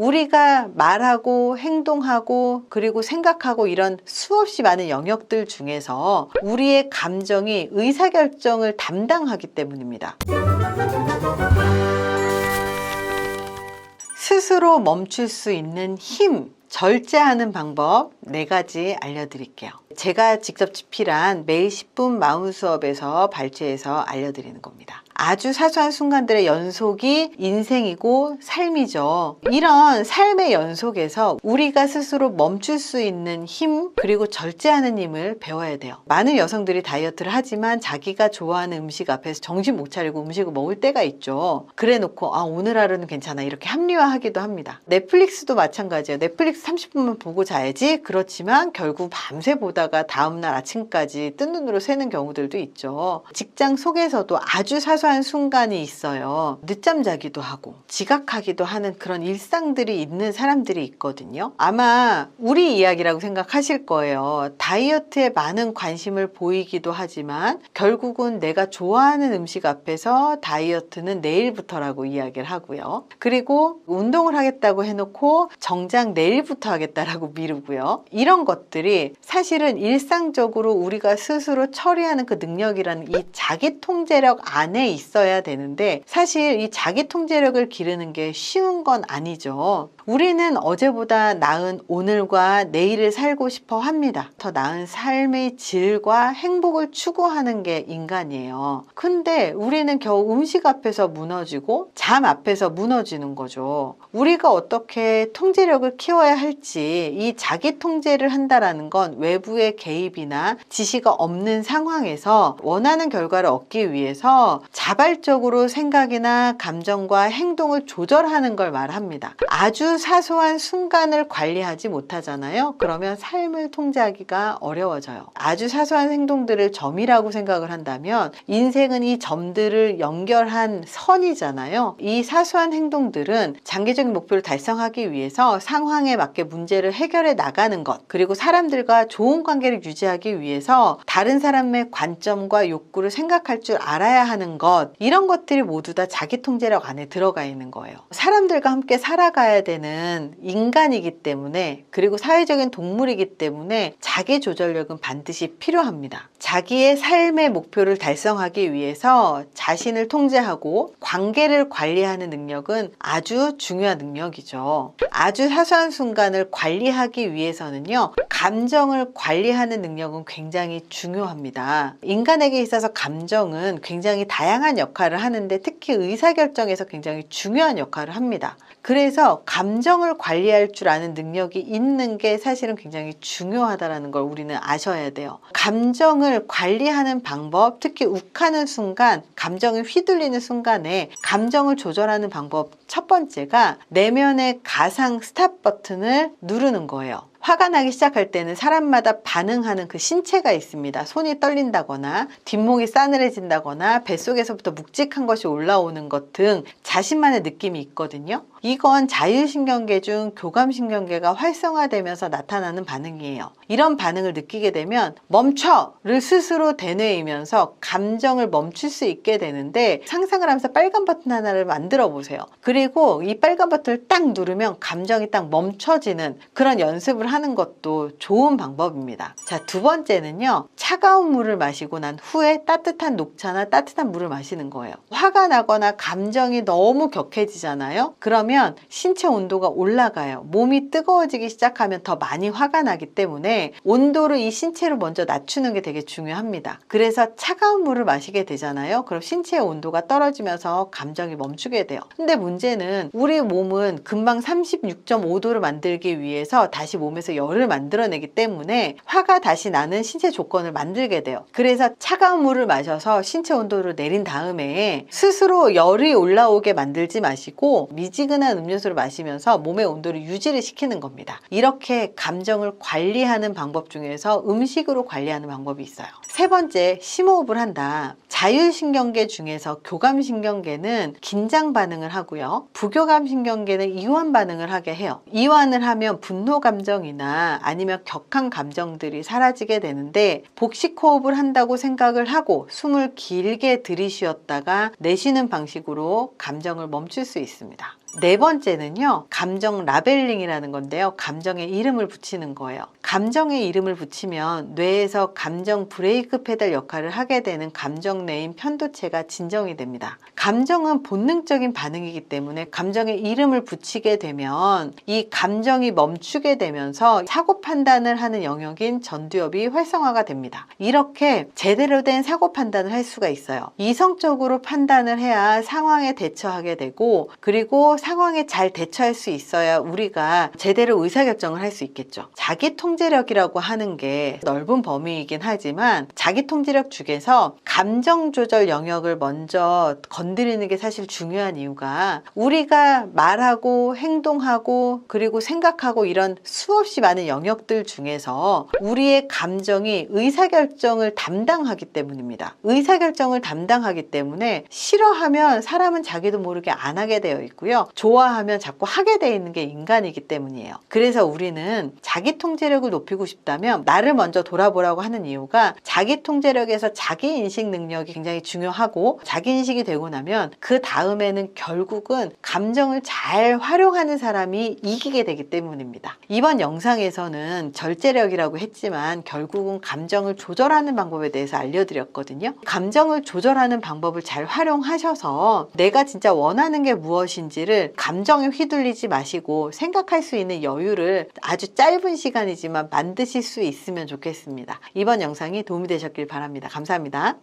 우리가 말하고 행동하고 그리고 생각하고 이런 수없이 많은 영역들 중에서 우리의 감정이 의사결정을 담당하기 때문입니다. 스스로 멈출 수 있는 힘, 절제하는 방법 네 가지 알려드릴게요. 제가 직접 집필한 매일 10분 마음 수업에서 발췌해서 알려드리는 겁니다. 아주 사소한 순간들의 연속이 인생이고 삶이죠. 이런 삶의 연속에서 우리가 스스로 멈출 수 있는 힘, 그리고 절제하는 힘을 배워야 돼요. 많은 여성들이 다이어트를 하지만 자기가 좋아하는 음식 앞에서 정신 못 차리고 음식을 먹을 때가 있죠. 그래 놓고, 아, 오늘 하루는 괜찮아. 이렇게 합리화하기도 합니다. 넷플릭스도 마찬가지예요. 넷플릭스 30분만 보고 자야지. 그렇지만 결국 밤새 보다가 다음날 아침까지 뜬 눈으로 새는 경우들도 있죠. 직장 속에서도 아주 사소한 순간이 있어요. 늦잠 자기도 하고 지각하기도 하는 그런 일상들이 있는 사람들이 있거든요. 아마 우리 이야기라고 생각하실 거예요. 다이어트에 많은 관심을 보이기도 하지만 결국은 내가 좋아하는 음식 앞에서 다이어트는 내일부터라고 이야기를 하고요. 그리고 운동을 하겠다고 해놓고 정작 내일부터 하겠다라고 미루고요. 이런 것들이 사실은 일상적으로 우리가 스스로 처리하는 그 능력이라는 이 자기 통제력 안에 있어야 되는데 사실 이 자기 통제력을 기르는 게 쉬운 건 아니죠. 우리는 어제보다 나은 오늘과 내일을 살고 싶어 합니다. 더 나은 삶의 질과 행복을 추구하는 게 인간이에요. 근데 우리는 겨우 음식 앞에서 무너지고 잠 앞에서 무너지는 거죠. 우리가 어떻게 통제력을 키워야 할지 이 자기 통제를 한다라는 건 외부의 개입이나 지시가 없는 상황에서 원하는 결과를 얻기 위해서 자발적으로 생각이나 감정과 행동을 조절하는 걸 말합니다. 아주 사소한 순간을 관리하지 못하잖아요. 그러면 삶을 통제하기가 어려워져요. 아주 사소한 행동들을 점이라고 생각을 한다면 인생은 이 점들을 연결한 선이잖아요. 이 사소한 행동들은 장기적인 목표를 달성하기 위해서 상황에 맞게 문제를 해결해 나가는 것, 그리고 사람들과 좋은 관계를 유지하기 위해서 다른 사람의 관점과 욕구를 생각할 줄 알아야 하는 것, 이런 것들이 모두 다 자기 통제력 안에 들어가 있는 거예요. 사람들과 함께 살아가야 되는 인간이기 때문에, 그리고 사회적인 동물이기 때문에 자기 조절력은 반드시 필요합니다. 자기의 삶의 목표를 달성하기 위해서 자신을 통제하고 관계를 관리하는 능력은 아주 중요한 능력이죠. 아주 사소한 순간을 관리하기 위해서는요, 감정을 관리하는 능력은 굉장히 중요합니다. 인간에게 있어서 감정은 굉장히 다양한 역할을 하는데 특히 의사결정에서 굉장히 중요한 역할을 합니다. 그래서 감정을 관리할 줄 아는 능력이 있는 게 사실은 굉장히 중요하다라는 걸 우리는 아셔야 돼요. 감정을 관리하는 방법, 특히 욱하는 순간, 감정이 휘둘리는 순간에 감정을 조절하는 방법 첫 번째가 내면의 가상 스탑 버튼을 누르는 거예요. 화가 나기 시작할 때는 사람마다 반응하는 그 신체가 있습니다. 손이 떨린다거나 뒷목이 싸늘해진다거나 뱃속에서부터 묵직한 것이 올라오는 것 등 자신만의 느낌이 있거든요. 이건 자율신경계 중 교감신경계가 활성화되면서 나타나는 반응이에요. 이런 반응을 느끼게 되면 멈춰를 스스로 되뇌이면서 감정을 멈출 수 있게 되는데 상상을 하면서 빨간 버튼 하나를 만들어 보세요. 그리고 이 빨간 버튼을 딱 누르면 감정이 딱 멈춰지는 그런 연습을 하는 것도 좋은 방법입니다. 자, 두 번째는요. 차가운 물을 마시고 난 후에 따뜻한 녹차나 따뜻한 물을 마시는 거예요. 화가 나거나 감정이 너무 격해지잖아요. 그러면 신체 온도가 올라가요. 몸이 뜨거워지기 시작하면 더 많이 화가 나기 때문에 온도를 이 신체로 먼저 낮추는 게 되게 중요합니다. 그래서 차가운 물을 마시게 되잖아요. 그럼 신체의 온도가 떨어지면서 감정이 멈추게 돼요. 근데 문제는 우리 몸은 금방 36.5도를 만들기 위해서 다시 몸에 서 열을 만들어내기 때문에 화가 다시 나는 신체 조건을 만들게 돼요. 그래서 차가운 물을 마셔서 신체 온도를 내린 다음에 스스로 열이 올라오게 만들지 마시고 미지근한 음료수를 마시면서 몸의 온도를 유지를 시키는 겁니다. 이렇게 감정을 관리하는 방법 중에서 음식으로 관리하는 방법이 있어요. 세 번째, 심호흡을 한다. 자율신경계 중에서 교감신경계는 긴장 반응을 하고요. 부교감신경계는 이완 반응을 하게 해요. 이완을 하면 분노 감정이 감정이나 아니면 격한 감정들이 사라지게 되는데 복식 호흡을 한다고 생각을 하고 숨을 길게 들이쉬었다가 내쉬는 방식으로 감정을 멈출 수 있습니다. 네 번째는요, 감정 라벨링이라는 건데요. 감정에 이름을 붙이는 거예요. 감정에 이름을 붙이면 뇌에서 감정 브레이크 페달 역할을 하게 되는 감정 내인 편도체가 진정이 됩니다. 감정은 본능적인 반응이기 때문에 감정에 이름을 붙이게 되면 이 감정이 멈추게 되면서 사고 판단을 하는 영역인 전두엽이 활성화가 됩니다. 이렇게 제대로 된 사고 판단을 할 수가 있어요. 이성적으로 판단을 해야 상황에 대처하게 되고 그리고 상황에 잘 대처할 수 있어야 우리가 제대로 의사결정을 할 수 있겠죠. 자기 통제력이라고 하는 게 넓은 범위이긴 하지만 자기 통제력 중에서 감정 조절 영역을 먼저 건드리는 게 사실 중요한 이유가 우리가 말하고 행동하고 그리고 생각하고 이런 수없이 많은 영역들 중에서 우리의 감정이 의사결정을 담당하기 때문입니다. 의사결정을 담당하기 때문에 싫어하면 사람은 자기도 모르게 안 하게 되어 있고요. 좋아하면 자꾸 하게 되어 있는 게 인간이기 때문이에요. 그래서 우리는 자기 통제력을 높이고 싶다면 나를 먼저 돌아보라고 하는 이유가 자기 통제력에서 자기 인식 능력이 굉장히 중요하고 자기 인식이 되고 나면 그 다음에는 결국은 감정을 잘 활용하는 사람이 이기게 되기 때문입니다. 이번 영상에서는 절제력이라고 했지만 결국은 감정을 조절하는 방법에 대해서 알려드렸거든요. 감정을 조절하는 방법을 잘 활용하셔서 내가 진짜 원하는 게 무엇인지를 것을 감정에 휘둘리지 마시고 생각할 수 있는 여유를 아주 짧은 시간이지만 만드실 수 있으면 좋겠습니다. 이번 영상이 도움이 되셨길 바랍니다. 감사합니다.